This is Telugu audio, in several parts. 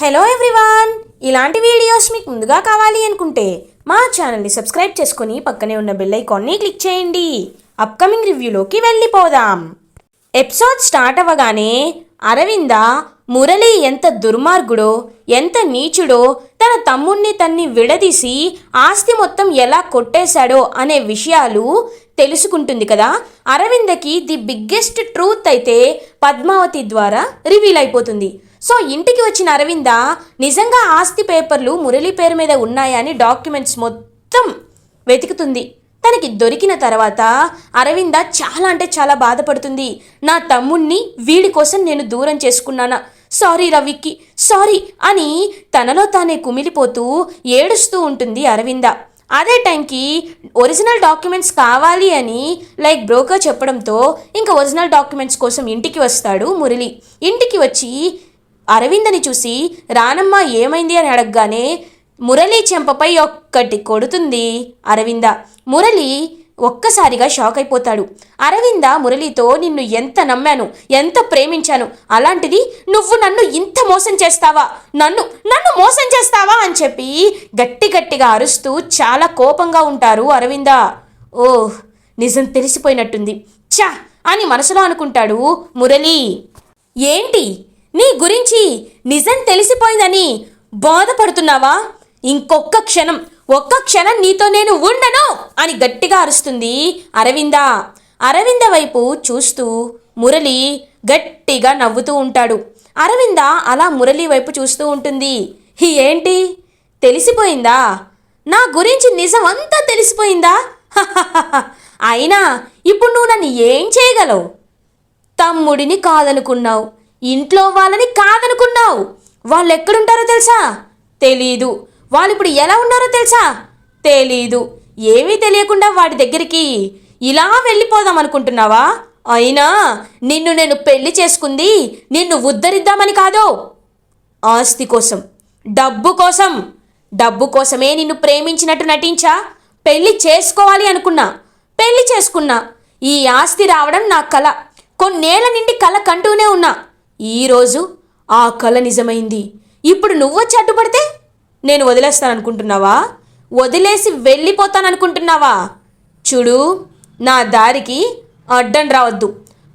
హలో ఎవ్రీవాన్ ఇలాంటి వీడియోస్ మీకు ముందుగా కావాలి అనుకుంటే మా ఛానల్ని సబ్స్క్రైబ్ చేసుకొని పక్కనే ఉన్న బెల్ ఐకాన్ని క్లిక్ చేయండి. అప్కమింగ్ రివ్యూలోకి వెళ్ళిపోదాం. ఎపిసోడ్ స్టార్ట్ అవ్వగానే అరవింద మురళి ఎంత దుర్మార్గుడో ఎంత నీచుడో తన తమ్ముణ్ణి తన్ని విడదీసి ఆస్తి మొత్తం ఎలా కొట్టేశాడో అనే విషయాలు తెలుసుకుంటుంది కదా. అరవిందకి ది బిగ్గెస్ట్ ట్రూత్ అయితే పద్మావతి ద్వారా రివీల్ అయిపోతుంది. సో ఇంటికి వచ్చిన అరవింద నిజంగా ఆస్తి పేపర్లు మురళి పేరు మీద ఉన్నాయని డాక్యుమెంట్స్ మొత్తం వెతుకుతుంది. తనకి దొరికిన తర్వాత అరవింద చాలా అంటే చాలా బాధపడుతుంది. నా తమ్ముణ్ణి వీడి కోసం నేను దూరం చేసుకున్నానా? సారీ రవికి సారీ అని తనలో తానే కుమిలిపోతూ ఏడుస్తూ ఉంటుంది అరవింద. అదే టైంకి ఒరిజినల్ డాక్యుమెంట్స్ కావాలి అని లైక్ బ్రోకర్ చెప్పడంతో ఇంకా ఒరిజినల్ డాక్యుమెంట్స్ కోసం ఇంటికి వస్తాడు మురళి. ఇంటికి వచ్చి అరవిందని చూసి రానమ్మ ఏమైంది? అని అడగగానే మురళి చెంపపై ఒక్కటి కొడుతుంది. అరవింద మురళి ఒక్కసారిగా షాక్ అయిపోతాడు. అరవింద మురళితో నిన్ను ఎంత నమ్మాను ఎంత ప్రేమించాను అలాంటిది నువ్వు నన్ను ఇంత మోసం చేస్తావా? నన్ను నన్ను మోసం చేస్తావా? అని చెప్పి గట్టి గట్టిగా అరుస్తూ చాలా కోపంగా ఉంటారు అరవింద. ఓహ్ నిజం తెలిసిపోయినట్టుంది. చా అని మనసులో అనుకుంటాడు మురళి. ఏంటి? నీ గురించి నిజం తెలిసిపోయిందని బాధపడుతున్నావా? ఇంకొక్క క్షణం ఒక్క క్షణం నీతో నేను ఉండను అని గట్టిగా అరుస్తుంది అరవింద. అరవింద వైపు చూస్తూ మురళి గట్టిగా నవ్వుతూ ఉంటాడు. అరవింద అలా మురళి వైపు చూస్తూ ఉంటుంది. "హి, ఏంటి? తెలిసిపోయిందా? నా గురించి నిజం అంతా తెలిసిపోయిందా? అయినా ఇప్పుడు నువ్వు నన్ను ఏం చేయగలవు? తమ్ముడిని కాదనుకున్నావు. ఇంట్లో వాళ్ళని కాదనుకున్నావు. వాళ్ళు ఎక్కడుంటారో తెలుసా? తెలీదు. వాళ్ళు ఇప్పుడు ఎలా ఉన్నారో తెలుసా? తెలీదు. ఏమీ తెలియకుండా వాడి దగ్గరికి ఇలా వెళ్ళిపోదాం అనుకుంటున్నావా? అయినా నిన్ను నేను పెళ్ళి చేసుకుంది నిన్ను ఉద్ధరిద్దామని కాదు. ఆస్తి కోసం. డబ్బు కోసం. డబ్బు కోసమే నిన్ను ప్రేమించినట్టు నటించా? పెళ్ళి చేసుకోవాలి అనుకున్నా. పెళ్ళి చేసుకున్నా. ఈ ఆస్తి రావడం నా కల. కొన్నేళ్ళ నిండి కళ కంటూనే ఉన్నా. ఈరోజు ఆ కల నిజమైంది. ఇప్పుడు నువ్వొచ్చి అడ్డుపడితే నేను వదిలేస్తాననుకుంటున్నావా? వదిలేసి వెళ్ళిపోతాననుకుంటున్నావా? చూడు నా దారికి అడ్డం రావద్దు.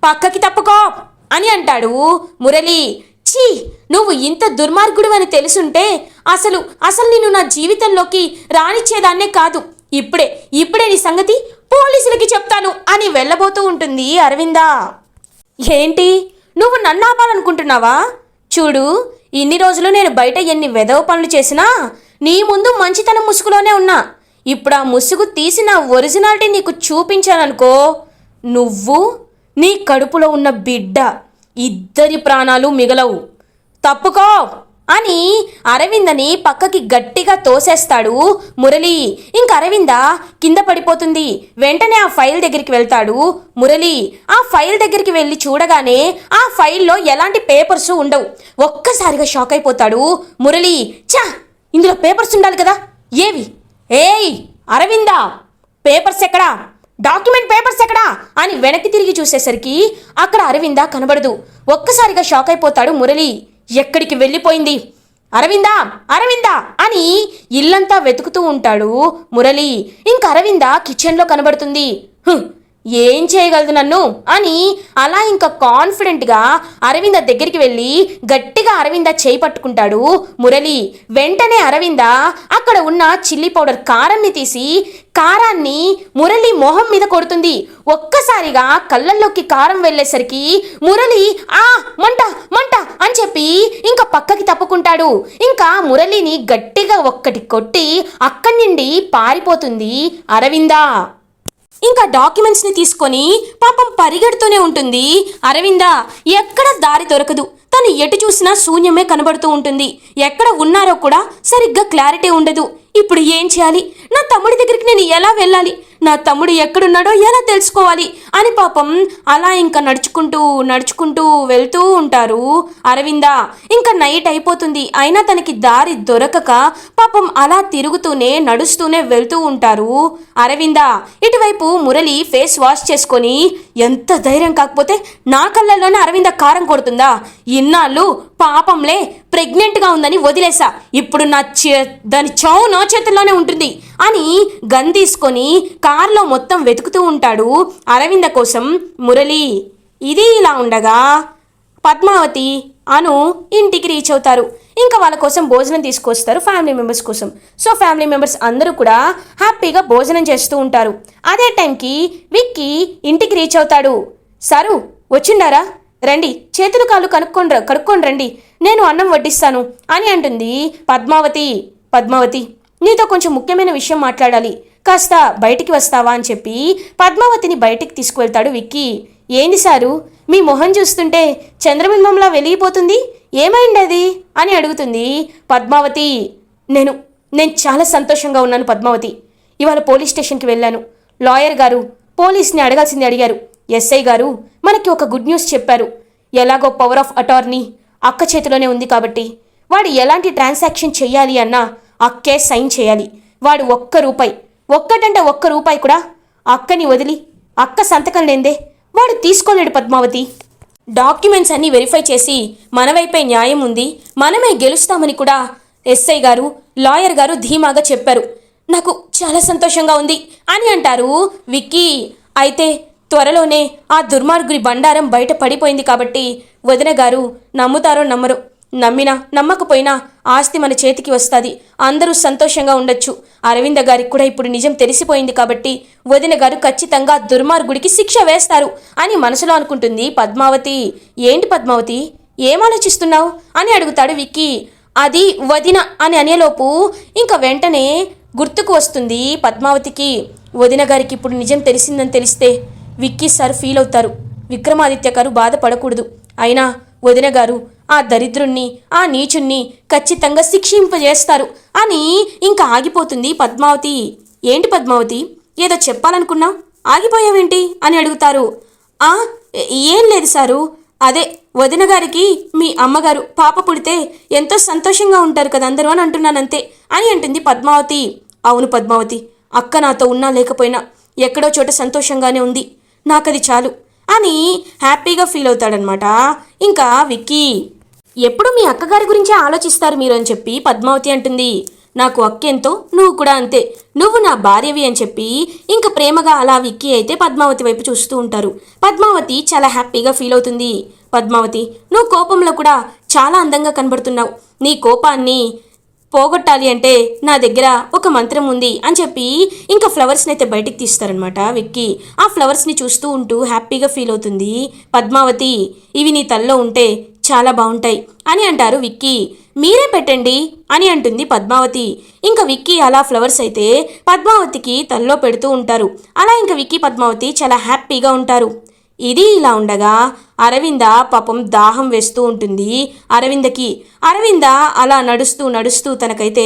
పక్కకి తప్పుకో అని అంటాడు మురళి. ఛీ! నువ్వు ఇంత దుర్మార్గుడు అని తెలుసుంటే అసలు అసలు నేను నా జీవితంలోకి రానిచ్చేదాన్నే కాదు. ఇప్పుడే ఇప్పుడే నీ సంగతి పోలీసులకి చెప్తాను అని వెళ్ళబోతూ ఉంటుంది అరవిందా. ఏంటి? నువ్వు నన్ను ఆపాలనుకుంటున్నావా చూడు ఇన్ని రోజులు నేను బయట ఎన్ని వెధవ పనులు చేసినా నీ ముందు మంచితనం ముసుగులోనే ఉన్నా. ఇప్పుడు ఆ ముసుగు తీసి నా ఒరిజినాలిటీ నీకు చూపించాననుకో నువ్వు నీ కడుపులో ఉన్న బిడ్డ ఇద్దరి ప్రాణాలు మిగలవు. తప్పుకో! అని అరవిందని పక్కకి గట్టిగా తోసేస్తాడు మురళి. ఇంక అరవింద కింద పడిపోతుంది. వెంటనే ఆ ఫైల్ దగ్గరికి వెళ్తాడు మురళి. ఆ ఫైల్ దగ్గరికి వెళ్ళి చూడగానే ఆ ఫైల్లో ఎలాంటి పేపర్స్ ఉండవు. ఒక్కసారిగా షాక్ అయిపోతాడు మురళి. చా ఇందులో పేపర్స్ ఉండాలి కదా. ఏవి? ఏయ్! అరవింద! పేపర్స్ ఎక్కడా? డాక్యుమెంట్ పేపర్స్ ఎక్కడా? అని వెనక్కి తిరిగి చూసేసరికి అక్కడ అరవింద కనబడదు. ఒక్కసారిగా షాక్ అయిపోతాడు మురళి. ఎక్కడికి వెళ్ళిపోయింది? అరవిందా అరవిందా అని ఇల్లంతా వెతుకుతూ ఉంటాడు మురళి. ఇంక అరవింద కిచెన్లో కనబడుతుంది. ఏం చేయగలదు నన్ను? అని అలా ఇంకా కాన్ఫిడెంట్గా అరవింద దగ్గరికి వెళ్ళి గట్టిగా అరవింద చేయి పట్టుకుంటాడు మురళి. వెంటనే అరవింద అక్కడ ఉన్న చిల్లీ పౌడర్ కారంని తీసి కారాన్ని మురళి మొహం మీద కొడుతుంది. ఒక్కసారిగా కళ్ళల్లోకి కారం వెళ్ళేసరికి మురళి ఆ మంట మంట అని చెప్పి ఇంకా పక్కకి తప్పుకుంటాడు. ఇంకా మురళిని గట్టిగా ఒక్కటి కొట్టి అక్కడి నుండి పారిపోతుంది అరవిందా. ఇంకా డాక్యుమెంట్స్ని తీసుకొని పాపం పరిగెడుతూనే ఉంటుంది అరవింద. ఎక్కడ దారి దొరకదు. తను ఎటు చూసినా శూన్యమే కనబడుతూ ఉంటుంది. ఎక్కడ ఉన్నారో కూడా సరిగ్గా క్లారిటీ ఉండదు. ఇప్పుడు ఏం చేయాలి? నా తమ్ముడి దగ్గరికి నేను ఎలా వెళ్ళాలి? నా తమ్ముడు ఎక్కడున్నాడో ఎలా తెలుసుకోవాలి? అని పాపం అలా ఇంకా నడుచుకుంటూ నడుచుకుంటూ వెళ్తూ ఉంటారు. అరవింద ఇంకా నైట్ అయిపోతుంది. అయినా తనకి దారి దొరకక పాపం అలా తిరుగుతూనే నడుస్తూనే వెళ్తూ ఉంటారు. అరవిందా ఇటువైపు మురళి ఫేస్ వాష్ చేసుకొని ఎంత ధైర్యం కాకపోతే నా కళ్ళల్లోనే అరవింద కారం కొడుతుందా? ఇన్నాళ్ళు పాపంలే ప్రెగ్నెంట్గా ఉందని వదిలేసా. ఇప్పుడు నా చే దాని చావు నా చేతుల్లోనే ఉంటుంది. అని గన్ తీసుకొని కారులో మొత్తం వెతుకుతూ ఉంటాడు అరవింద కోసం మురళి. ఇది ఇలా ఉండగా పద్మావతి అను ఇంటికి రీచ్ అవుతారు. ఇంకా వాళ్ళ కోసం భోజనం తీసుకొస్తారు ఫ్యామిలీ మెంబర్స్ కోసం. సో ఫ్యామిలీ మెంబర్స్ అందరూ కూడా హ్యాపీగా భోజనం చేస్తూ ఉంటారు. అదే టైంకి విక్కీ ఇంటికి రీచ్ అవుతాడు. సారు వచ్చిండారా? రండి చేతులు కాళ్ళు కనుక్కొని ర- రండి. నేను అన్నం వడ్డిస్తాను అని అంటుంది పద్మావతి. పద్మావతి నీతో కొంచెం ముఖ్యమైన విషయం మాట్లాడాలి. కాస్త బయటికి వస్తావా అని చెప్పి పద్మావతిని బయటికి తీసుకువెళ్తాడు విక్కీ. ఏంది సారు? మీ మొహం చూస్తుంటే చంద్రబింబంలా వెలిగిపోతుంది? ఏమైంది అది? అని అడుగుతుంది పద్మావతి. నేను నేను చాలా సంతోషంగా ఉన్నాను పద్మావతి. ఇవాళ పోలీస్ స్టేషన్కి వెళ్ళాను. లాయర్ గారు పోలీస్ని అడగాల్సింది అడిగారు. ఎస్ఐ గారు మనకి ఒక గుడ్ న్యూస్ చెప్పారు. ఎలాగో పవర్ ఆఫ్ అటార్నీ అక్క చేతిలోనే ఉంది కాబట్టి వాడు ఎలాంటి ట్రాన్సాక్షన్ చేయాలి అన్నా అక్కే సైన్ చేయాలి. వాడు ఒక్క రూపాయి ఒక్కటంటే ఒక్క రూపాయి కూడా అక్కని వదిలి అక్క సంతకం లేందే వాడు తీసుకోలేడు పద్మావతి. డాక్యుమెంట్స్ అన్నీ వెరిఫై చేసి మనవైపై న్యాయం ఉంది మనమే గెలుస్తామని కూడా ఎస్ఐ గారు లాయర్ గారు ధీమాగా చెప్పారు. నాకు చాలా సంతోషంగా ఉంది అని అంటారు విక్కీ. అయితే త్వరలోనే ఆ దుర్మార్గుడి బండారం బయట పడిపోయింది కాబట్టి వదిన గారు నమ్ముతారో నమ్మరు. నమ్మినా నమ్మకపోయినా ఆస్తి మన చేతికి వస్తుంది. అందరూ సంతోషంగా ఉండొచ్చు. అరవింద గారికి కూడా ఇప్పుడు నిజం తెలిసిపోయింది కాబట్టి వదిన గారు ఖచ్చితంగా దుర్మార్గుడికి శిక్ష వేస్తారు అని మనసులో అనుకుంటుంది పద్మావతి. ఏంటి పద్మావతి? ఏం ఆలోచిస్తున్నావు? అని అడుగుతాడు విక్కీ. అది వదిన అని అనేలోపు ఇంకా వెంటనే గుర్తుకు వస్తుంది పద్మావతికి. వదిన గారికి ఇప్పుడు నిజం తెలిసిందని తెలిస్తే విక్కీ సార్ ఫీల్ అవుతారు. విక్రమాదిత్య గారు బాధపడకూడదు. అయినా వదిన గారు ఆ దరిద్రుణ్ణి ఆ నీచుణ్ణి ఖచ్చితంగా శిక్షింపజేస్తారు. అని ఇంకా ఆగిపోతుంది పద్మావతి. ఏంటి పద్మావతి? ఏదో చెప్పాలనుకున్నావు ఆగిపోయావేంటి? అని అడుగుతారు. ఆ ఏం లేదు సారు. అదే వదిన గారికి మీ అమ్మగారు పాప పుడితే ఎంతో సంతోషంగా ఉంటారు కదా అందరూ అని అంటున్నానంతే అని అంటుంది పద్మావతి. అవును పద్మావతి అక్క నాతో ఉన్నా లేకపోయినా ఎక్కడో చోట సంతోషంగానే ఉంది. నాకది చాలు అని హ్యాపీగా ఫీల్ అవుతాడనమాట ఇంకా విక్కీ ఎప్పుడు మీ అక్కగారి గురించే ఆలోచిస్తారు మీరు అని చెప్పి పద్మావతి అంటుంది. నాకు అక్కెంతో నువ్వు కూడా అంతే. నువ్వు నా భార్యవి అని చెప్పి ఇంక ప్రేమగా అలా విక్కీ అయితే పద్మావతి వైపు చూస్తూ ఉంటారు. పద్మావతి చాలా హ్యాపీగా ఫీల్ అవుతుంది. పద్మావతి నువ్వు కోపంలో కూడా చాలా అందంగా కనబడుతున్నావు. నీ కోపాన్ని పోగొట్టాలి అంటే నా దగ్గర ఒక మంత్రం ఉంది అని చెప్పి ఇంకా ఫ్లవర్స్ని అయితే బయటికి తీస్తారనమాట విక్కీ. ఆ ఫ్లవర్స్ని చూస్తూ ఉంటూ హ్యాపీగా ఫీల్ అవుతుంది. పద్మావతి ఇవి నీ తల్లో ఉంటే చాలా బాగుంటాయి అని అంటారు విక్కీ. మీరే పెట్టండి అని అంటుంది పద్మావతి. ఇంకా విక్కీ అలా ఫ్లవర్స్ అయితే పద్మావతికి తల్లో పెడుతూ ఉంటారు. అలా ఇంకా విక్కీ పద్మావతి చాలా హ్యాపీగా ఉంటారు. ఇది ఇలా ఉండగా అరవింద పాపం దాహం వేస్తూ ఉంటుంది అరవిందకి. అరవింద అలా నడుస్తూ నడుస్తూ తనకైతే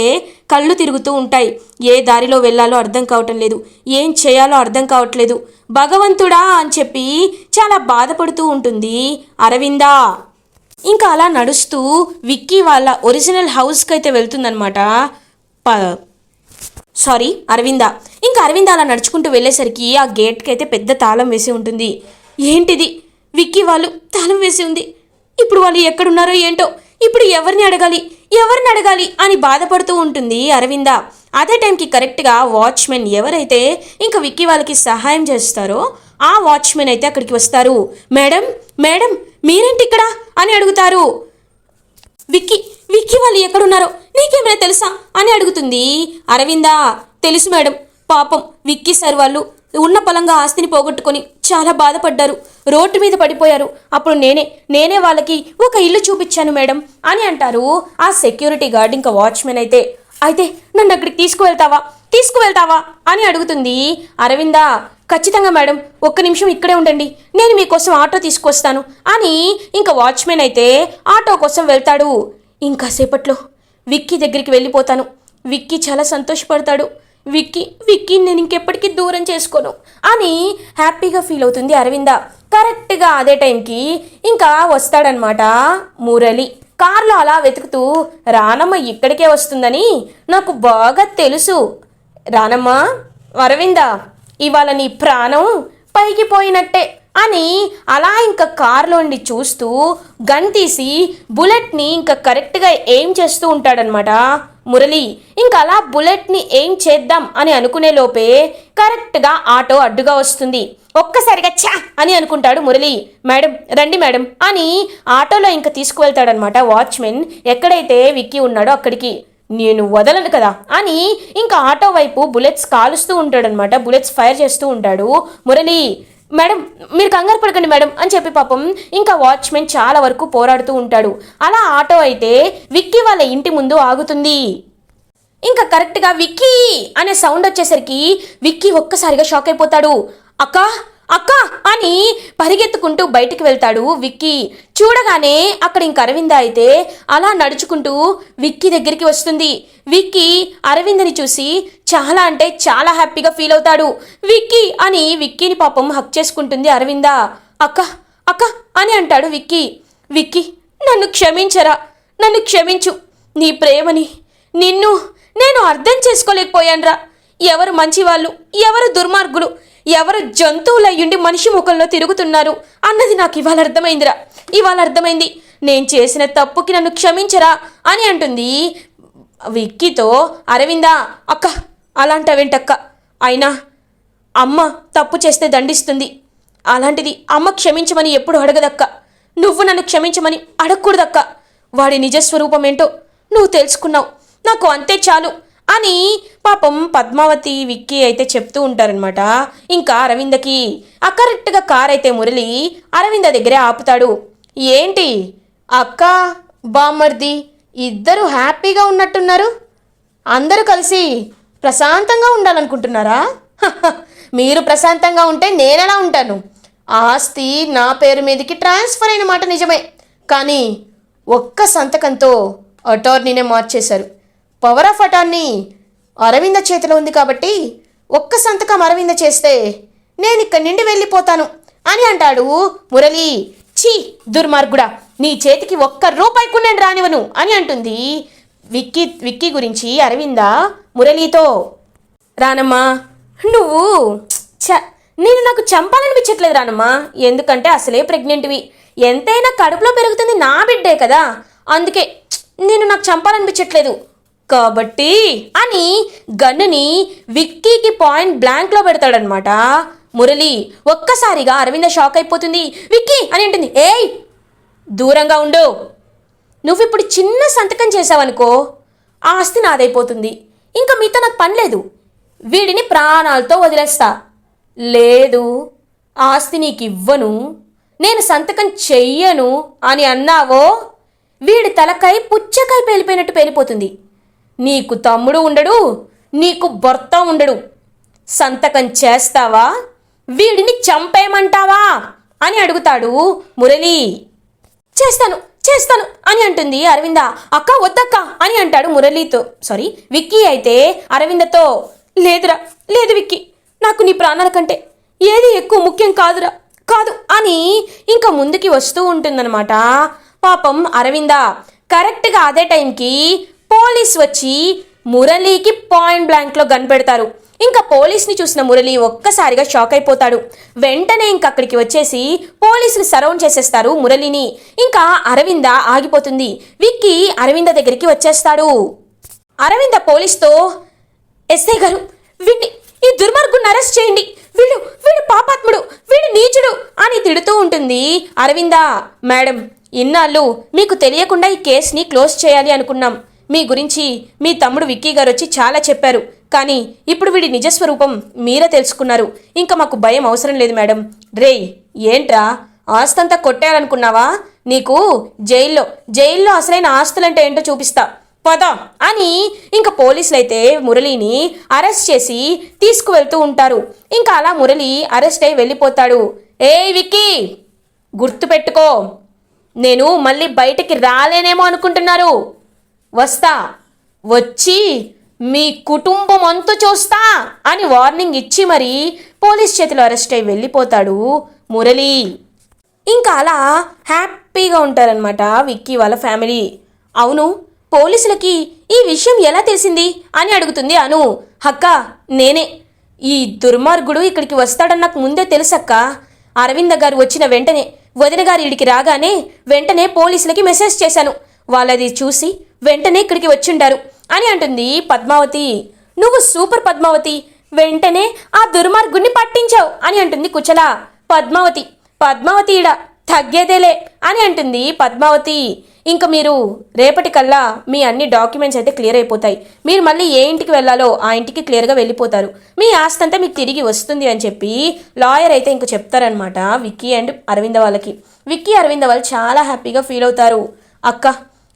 కళ్ళు తిరుగుతూ ఉంటాయి. ఏ దారిలో వెళ్ళాలో అర్థం కావటం లేదు. ఏం చేయాలో అర్థం కావట్లేదు. భగవంతుడా అని చెప్పి చాలా బాధపడుతూ ఉంటుంది అరవింద. ఇంకా అలా నడుస్తూ విక్కీ వాళ్ళ ఒరిజినల్ హౌస్కి అయితే వెళ్తుందనమాట ప సారీ అరవింద. ఇంకా అరవింద అలా నడుచుకుంటూ వెళ్ళేసరికి ఆ గేట్కి అయితే పెద్ద తాళం వేసి ఉంటుంది. ఏంటిది? విక్కీ వాళ్ళు తాళం వేసి ఉంది. ఇప్పుడు వాళ్ళు ఎక్కడున్నారో ఏంటో ఇప్పుడు ఎవరిని అడగాలి? ఎవరిని అడగాలి? అని బాధపడుతూ ఉంటుంది అరవింద. అదే టైంకి కరెక్ట్గా వాచ్మెన్ ఎవరైతే ఇంకా విక్కీ వాళ్ళకి సహాయం చేస్తారో ఆ వాచ్మెన్ అయితే అక్కడికి వస్తారు. మేడం మేడం మీరేంటి ఇక్కడ? అని అడుగుతారు. విక్కీ విక్కీ వాళ్ళు ఎక్కడున్నారో నీకేమైనా తెలుసా? అని అడుగుతుంది అరవిందా. తెలుసు మేడం పాపం విక్కీ సార్ వాళ్ళు ఉన్న పొలంగా ఆస్తిని పోగొట్టుకొని చాలా బాధపడ్డారు. రోడ్డు మీద పడిపోయారు. అప్పుడు నేనే నేనే వాళ్ళకి ఒక ఇల్లు చూపించాను మేడం అని అంటారు ఆ సెక్యూరిటీ గార్డ్ ఇంకా వాచ్మెన్ అయితే. అయితే నన్ను అక్కడికి తీసుకువెళ్తావా? తీసుకువెళ్తావా? అని అడుగుతుంది అరవిందా. ఖచ్చితంగా మేడం ఒక్క నిమిషం ఇక్కడే ఉండండి. నేను మీకోసం ఆటో తీసుకొస్తాను అని ఇంకా వాచ్మెన్ అయితే ఆటో కోసం వెళ్తాడు. ఇంకా సేపట్లో విక్కీ దగ్గరికి వెళ్ళిపోతాను. విక్కీ చాలా సంతోషపడతాడు. విక్కీ విక్కీ నేను ఇంకెప్పటికీ దూరం చేసుకోను అని హ్యాపీగా ఫీల్ అవుతుంది అరవింద. కరెక్ట్గా అదే టైంకి ఇంకా వస్తాడనమాట మురళి. కార్లో అలా వెతుకుతూ రానమ్మ ఇక్కడికే వస్తుందని నాకు బాగా తెలుసు. రానమ్మ అరవింద ఇవాళ నీ ప్రాణం పైకి పోయినట్టే. అని అలా ఇంకా కారులోండి చూస్తూ గన్ తీసి బుల్లెట్ని ఇంకా కరెక్ట్గా ఏం చేస్తూ ఉంటాడనమాట మురళి ఇంకా అలా బుల్లెట్ని ఏం చేద్దాం అని అనుకునే లోపే కరెక్ట్గా ఆటో అడ్డుగా వస్తుంది. ఒక్కసారిగా ఛా అని అనుకుంటాడు మురళి. మేడం రండి మేడం అని ఆటోలో ఇంకా తీసుకువెళ్తాడనమాట వాచ్మెన్. ఎక్కడైతే విక్కీ ఉన్నాడో అక్కడికి. నేను వదలను కదా అని ఇంకా ఆటో వైపు బుల్లెట్స్ కాలుస్తూ ఉంటాడనమాట బుల్లెట్స్ ఫైర్ చేస్తూ ఉంటాడు మురళి. మేడం మీరు కంగారు పడకండి మేడం అని చెప్పి పాపం ఇంకా వాచ్మెన్ చాలా వరకు పోరాడుతూ ఉంటాడు. అలా ఆటో అయితే విక్కీ వాళ్ళ ఇంటి ముందు ఆగుతుంది. ఇంకా కరెక్ట్గా విక్కీ అనే సౌండ్ వచ్చేసరికి విక్కీ ఒక్కసారిగా షాక్ అయిపోతాడు. అక్క అక్క అని పరిగెత్తుకుంటూ బయటికి వెళ్తాడు విక్కీ. చూడగానే అక్కడ ఇంక అరవింద అయితే అలా నడుచుకుంటూ విక్కీ దగ్గరికి వస్తుంది. విక్కీ అరవిందని చూసి చాలా అంటే చాలా హ్యాపీగా ఫీల్ అవుతాడు. విక్కీ అని విక్కీని పాపం హక్ చేసుకుంటుంది అరవింద. అక్క అక్క అని అంటాడు విక్కీ. విక్కీ నన్ను క్షమించరా? నన్ను క్షమించు. నీ ప్రేమని నిన్ను నేను అర్థం చేసుకోలేకపోయానురా. ఎవరు మంచివాళ్ళు ఎవరు దుర్మార్గులు ఎవరు జంతువులు అయ్యుండి మనిషి ముఖంలో తిరుగుతున్నారు అన్నది నాకు ఇవాళ అర్థమైందిరా. ఇవాళ అర్థమైంది. నేను చేసిన తప్పుకి నన్ను క్షమించరా అని అంటుంది విక్కీతో అరవిందా. అక్క అలాంటవేంటక్క అయినా అమ్మ తప్పు చేస్తే దండిస్తుంది. అలాంటిది అమ్మ క్షమించమని ఎప్పుడు అడగదక్క. నువ్వు నన్ను క్షమించమని అడగకూడదక్క. వాడి నిజస్వరూపం ఏంటో నువ్వు తెలుసుకున్నావు. నాకు అంతే చాలు అని పాపం పద్మావతి విక్కీ అయితే చెప్తూ ఉంటారనమాట ఇంకా అరవిందకి ఆ కరెక్ట్గా కార్ అయితే మురళి అరవింద దగ్గరే ఆపుతాడు. ఏంటి? అక్క బామ్మర్ది ఇద్దరు హ్యాపీగా ఉన్నట్టున్నారు. అందరూ కలిసి ప్రశాంతంగా ఉండాలనుకుంటున్నారా? మీరు ప్రశాంతంగా ఉంటే నేనెలా ఉంటాను? ఆస్తి నా పేరు మీదకి ట్రాన్స్ఫర్ అయిన మాట నిజమే. కానీ ఒక్క సంతకంతో అటార్నీనే మార్చేశారు. పవర్ ఆఫ్ అటార్నీ అరవింద చేతిలో ఉంది కాబట్టి ఒక్క సంతకం అరవింద చేస్తే నేను ఇక్కడి నుండి వెళ్ళిపోతాను అని అంటాడు మురళి. ఛీ దుర్మార్గుడా నీ చేతికి ఒక్క రూపాయి నేను రానివను అని అంటుంది. విక్కీ విక్కీ గురించి అరవింద మురళీతో రానమ్మా నువ్వు చ నేను నాకు చంపాలనిపించట్లేదు రానమ్మా. ఎందుకంటే అసలే ప్రెగ్నెంట్వి. ఎంతైనా కడుపులో పెరుగుతుంది నా బిడ్డే కదా. అందుకే నేను నాకు చంపాలనిపించట్లేదు. కాబట్టి అని గన్నుని విక్కీకి పాయింట్ బ్లాంక్లో పెడతాడనమాట మురళి ఒక్కసారిగా అరవింద షాక్ అయిపోతుంది. విక్కీ! అని అంటుంది. ఏయ్ దూరంగా ఉండు. నువ్వు ఇప్పుడు చిన్న సంతకం చేసావనుకో ఆ ఆస్తి నాదైపోతుంది. ఇంకా మీతో నాకు పని లేదు. వీడిని ప్రాణాలతో వదిలేస్తా. లేదు ఆస్తి నీకు ఇవ్వను నేను సంతకం చెయ్యను అని అన్నావో వీడి తలకాయ పుచ్చకాయ పేలిపోయినట్టు పేలిపోతుంది. నీకు తమ్ముడు ఉండడు నీకు భర్త ఉండడు. సంతకం చేస్తావా? వీడిని చంపేయమంటావా? అని అడుగుతాడు మురళి. చేస్తాను. చేస్తాను అని అంటుంది అరవింద. అక్క వద్దక్క అని అంటాడు మురళీతో. సారీ విక్కీ అయితే అరవిందతో లేదురా లేదు విక్కీ నాకు నీ ప్రాణాల కంటే ఏది ఎక్కువ ముఖ్యం కాదురా కాదు అని ఇంకా ముందుకి వస్తూ ఉంటుందన్నమాట. పాపం అరవింద కరెక్ట్గా అదే టైంకి పోలీస్ వచ్చి మురళీకి పాయింట్ బ్లాంక్లో గన్ పెడతారు. ఇంకా పోలీస్ని చూసిన మురళి ఒక్కసారిగా షాక్ అయిపోతాడు. వెంటనే ఇంక అక్కడికి వచ్చేసి పోలీసులు సరౌండ్ చేసేస్తారు మురళిని. ఇంకా అరవింద ఆగిపోతుంది. విక్కి అరవింద దగ్గరికి వచ్చేస్తాడు. అరవింద పోలీస్తో ఎస్ఐ గారు వీడిని ఈ దుర్మార్గుని అరెస్ట్ చేయండి. వీడు వీడు పాపాత్ముడు వీడు నీచుడు అని తిడుతూ ఉంటుంది అరవింద. మేడం ఇన్నాళ్ళు మీకు తెలియకుండా ఈ కేసుని క్లోజ్ చేయాలి అనుకున్నాం. మీ గురించి మీ తమ్ముడు విక్కీ గారు వచ్చి చాలా చెప్పారు. కానీ ఇప్పుడు వీడి నిజస్వరూపం మీరే తెలుసుకున్నారు. ఇంకా మాకు భయం అవసరం లేదు మేడం. రేయ్ ఏంట్రా? ఆస్తంతా కొట్టేయాలనుకున్నావా? నీకు జైల్లో జైల్లో అసలైన ఆస్తులంటే ఏంటో చూపిస్తా. పదా అని ఇంకా పోలీసులు అయితే మురళిని అరెస్ట్ చేసి తీసుకువెళ్తూ ఉంటారు. ఇంకా అలా మురళి అరెస్ట్ అయి వెళ్ళిపోతాడు. ఏ విక్కీ! గుర్తుపెట్టుకో. నేను మళ్ళీ బయటికి రాలేనేమో అనుకుంటున్నారు. వస్తా వచ్చి మీ కుటుంబం అంతు చూస్తా అని వార్నింగ్ ఇచ్చి మరి పోలీస్ చేతిలో అరెస్ట్ అయి వెళ్ళిపోతాడు మురళి. ఇంకా అలా హ్యాపీగా ఉంటారనమాట విక్కీ వాళ్ళ ఫ్యామిలీ. అవును పోలీసులకి ఈ విషయం ఎలా తెలిసింది అని అడుగుతుంది అను. అక్క నేనే. ఈ దుర్మార్గుడు ఇక్కడికి వస్తాడని నాకు ముందే తెలుసక్క. అరవింద గారు వచ్చిన వెంటనే వదిన గారి ఇడికి రాగానే వెంటనే పోలీసులకి మెసేజ్ చేశాను. వాళ్ళది చూసి వెంటనే ఇక్కడికి వచ్చిండారు అని అంటుంది పద్మావతి. నువ్వు సూపర్ పద్మావతి. వెంటనే ఆ దుర్మార్గుణ్ణి పట్టించావు అని అంటుంది కుచల. పద్మావతి. పద్మావతి ఈడ తగ్గేదేలే అని అంటుంది పద్మావతి. ఇంకా మీరు రేపటికల్లా మీ అన్ని డాక్యుమెంట్స్ అయితే క్లియర్ అయిపోతాయి. మీరు మళ్ళీ ఏ ఇంటికి వెళ్ళాలో ఆ ఇంటికి క్లియర్గా వెళ్ళిపోతారు. మీ ఆస్తి అంతా మీకు తిరిగి వస్తుంది అని చెప్పి లాయర్ అయితే ఇంక చెప్తారనమాట విక్కీ అండ్ అరవింద వాళ్ళకి. విక్కీ అరవింద వాళ్ళు చాలా హ్యాపీగా ఫీల్ అవుతారు. అక్క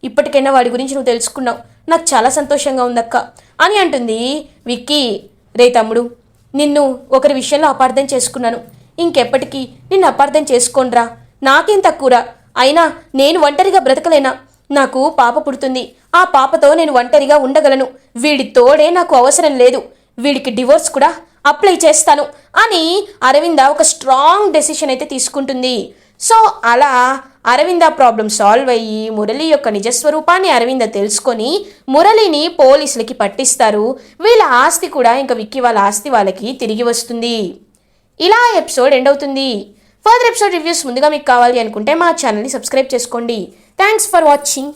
ఇప్పటికైనా వాడి గురించి నువ్వు తెలుసుకున్నావు. నాకు చాలా సంతోషంగా ఉందక్క. అని అంటుంది విక్కీ. రే తమ్ముడు నిన్ను ఒకరి విషయంలో అపార్థం చేసుకున్నాను. ఇంకెప్పటికీ నిన్ను అపార్థం చేసుకోనరా. నాకేం తక్కువరా? అయినా నేను ఒంటరిగా బ్రతకలేనా? నాకు పాప పుడుతుంది. ఆ పాపతో నేను ఒంటరిగా ఉండగలను. వీడి తోడే నాకు అవసరం లేదు. వీడికి డివోర్స్ కూడా అప్లై చేస్తాను. అని అరవింద ఒక స్ట్రాంగ్ డెసిషన్ అయితే తీసుకుంటుంది. సో అలా అరవింద ప్రాబ్లం సాల్వ్ అయ్యి మురళి యొక్క నిజస్వరూపాన్ని అరవింద తెలుసుకొని మురళిని పోలీసులకి పట్టిస్తారు. వీళ్ళ ఆస్తి కూడా ఇంకా విక్కి వాళ్ళ ఆస్తి వాళ్ళకి తిరిగి వస్తుంది. ఇలా ఎపిసోడ్ ఎండ్ అవుతుంది. ఫర్దర్ ఎపిసోడ్ రివ్యూస్ ముందుగా మీకు కావాలి అనుకుంటే మా ఛానల్ని సబ్స్క్రైబ్ చేసుకోండి. Thanks for watching